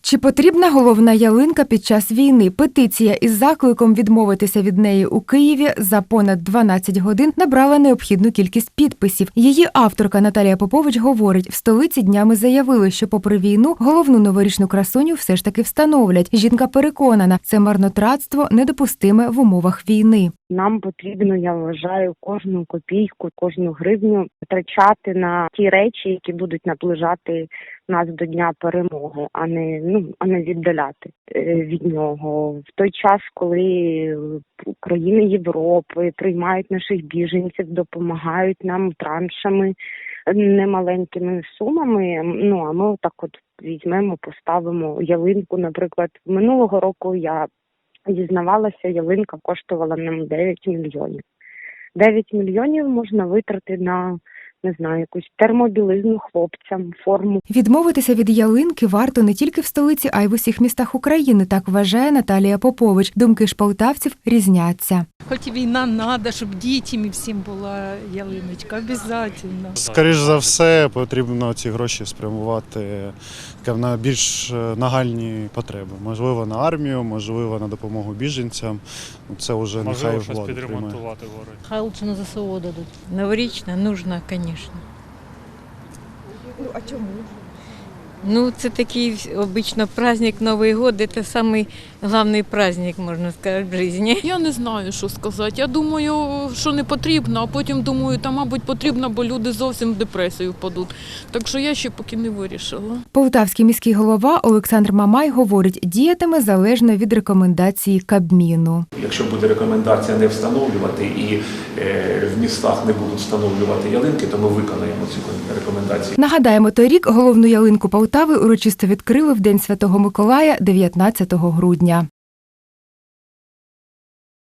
Чи потрібна головна ялинка під час війни? Петиція із закликом відмовитися від неї у Києві за понад 12 годин набрала необхідну кількість підписів. Її авторка Наталія Попович говорить, в столиці днями заявили, що попри війну головну новорічну красуню все ж таки встановлять. Жінка переконана, це марнотратство недопустиме в умовах війни. Нам потрібно, я вважаю, кожну копійку, кожну гривню витрачати на ті речі, які будуть наближати нас до дня перемоги, а не ну а не віддаляти е, від нього. В той час, коли країни Європи приймають наших біженців, допомагають нам траншами немаленькими сумами. Ну а ми отак от візьмемо, поставимо ялинку. Наприклад, минулого року я дізнавалася, ялинка коштувала нам 9 мільйонів. 9 мільйонів можна витрати на не знаю, якусь термобілизну хлопцям, форму. Відмовитися від ялинки варто не тільки в столиці, а й в усіх містах України. Так вважає Наталія Попович. Думки ж полтавців різняться. Хоч і війна надо, щоб дітям і всім була ялиночка, обов'язково. Скоріш за все, потрібно ці гроші спрямувати на більш е, нагальні потреби. Можливо, на армію, можливо, на допомогу біженцям. Ну, Це вже нехай Можливо, щось влада підремонтувати говорить. Хай лучше на ЗСУ дадуть. Новорічна нужна, звісно. Ну, а чому? Ну, це такий обично праздник Новий год, це самий головний праздник, можна сказати, в житті. Я не знаю, що сказати. Я думаю, що не потрібно, а потім думаю, та, мабуть, потрібно, бо люди зовсім в депресію впадуть. Так що я ще поки не вирішила. Полтавський міський голова Олександр Мамай говорить, діятиме залежно від рекомендації Кабміну. Якщо буде рекомендація не встановлювати і е, в містах не будуть встановлювати ялинки, то ми виконаємо цю рекомендацію. Нагадаємо, торік головну ялинку Полтави урочисто відкрили в День Святого Миколая 19 грудня.